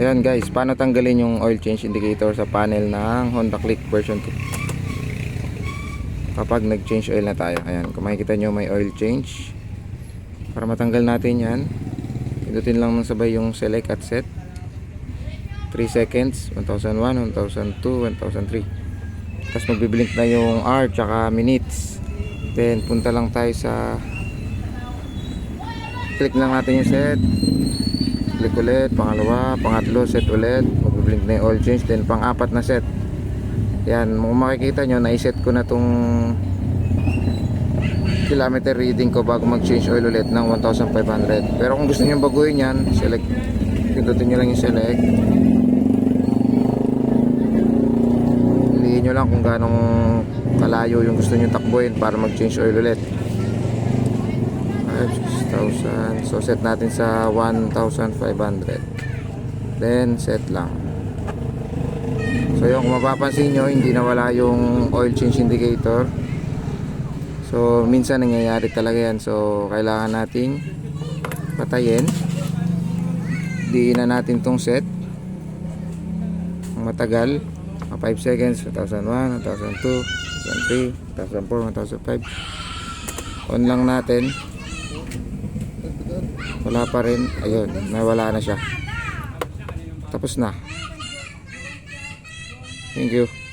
Ayan guys, paano tanggalin yung oil change indicator sa panel ng Honda Click version 2 kapag nag-change oil na tayo. Ayan, kung makikita nyo may oil change. Para matanggal natin yan, pindutin lang ng sabay yung select at set. 3 seconds, 1001, 1002, 1003. Tapos magbiblink na yung hour tsaka minutes. Then punta lang tayo sa click lang natin yung set click ulit, pangalawa, pangatlo, set ulit, magbiblink na oil change, then pang-apat na set. Yan, kung makikita nyo, naiset ko na tong kilometer reading ko bago mag-change oil ulit ng 1,500. Pero kung gusto nyo baguhin yan, select, pindutin nyo lang yung select. Piliin nyo lang kung ganong kalayo yung gusto nyo takbuhin para mag-change oil ulit. 6,000 so set natin sa 1,500 then set lang. So yung kung mapapansin nyo hindi nawala yung oil change indicator. So minsan nangyayari talaga yan. So kailangan nating patayin. Diin na natin tong set. Matagal. Mga 5 seconds 1,001, 1,002 1,003 1,004, 1,005 on lang natin wala pa rin. Ayun nawala na siya. Tapos na. Thank you